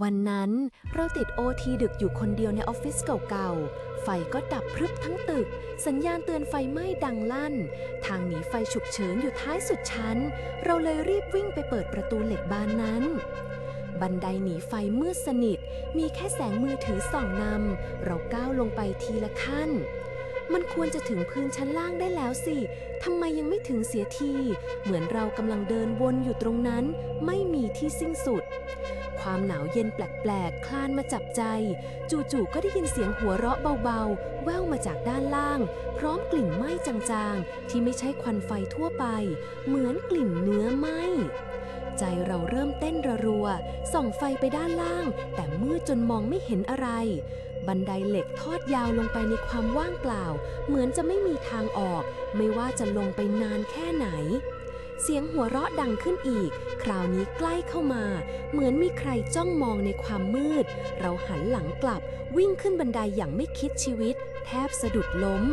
วันนั้นเราติดโอทีดึกอยู่คนเดียวในออฟฟิศเก่าๆ ไฟก็ดับพรึบทั้งตึก สัญญาณเตือนไฟไหม้ดังลั่น ทางหนีไฟฉุกเฉินอยู่ท้ายสุดชั้น เราเลยรีบวิ่งไปเปิดประตูเหล็กบานนั้น บันไดหนีไฟมืดสนิท มีแค่แสงมือถือส่องนำ เราก้าวลงไปทีละขั้น มันควรจะถึงพื้นชั้นล่างได้แล้วสิ ทำไมยังไม่ถึงเสียที เหมือนเรากำลังเดินวนอยู่ตรงนั้น ไม่มีที่สิ้นสุด ความหนาวเย็นแปลกๆ คลานมาจับใจ จู่ๆ ก็ได้ยินเสียงหัวเราะเบาๆ แว่วมาจากด้านล่าง พร้อมกลิ่นไหม้จางๆ ที่ไม่ใช่ควันไฟทั่วไป เหมือนกลิ่นเนื้อไหม้ ใจเราเริ่มเต้นระรัว ส่องไฟไปด้านล่าง แต่มืดจนมองไม่เห็นอะไร บันไดเหล็กทอดยาวลงไปในความว่างเปล่า เหมือนจะไม่มีทางออก ไม่ว่าจะลงไปนานแค่ไหน เสียงหัวเราะดังขึ้นอีก คราวนี้ใกล้เข้ามา เหมือนมีใครจ้องมองในความมืด เราหันหลังกลับวิ่งขึ้นบันไดอย่างไม่คิดชีวิต แทบสะดุดล้ม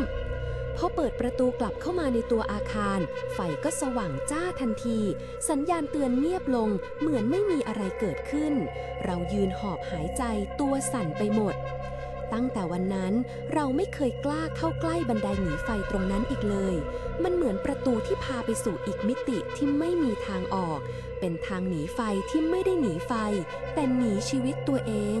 พอเปิดประตูกลับเข้ามาในตัวอาคาร ไฟก็สว่างจ้าทันที สัญญาณเตือนเงียบลง เหมือนไม่มีอะไรเกิดขึ้น เรายืนหอบหายใจตัวสั่นไปหมด ตั้งแต่วันนั้นเราไม่เคยกล้าเข้าใกล้บันไดหนีไฟตรงนั้นอีกเลย มันเหมือนประตูที่พาไปสู่อีกมิติที่ไม่มีทางออก เป็นทางหนีไฟที่ไม่ได้หนีไฟ แต่หนีชีวิตตัวเอง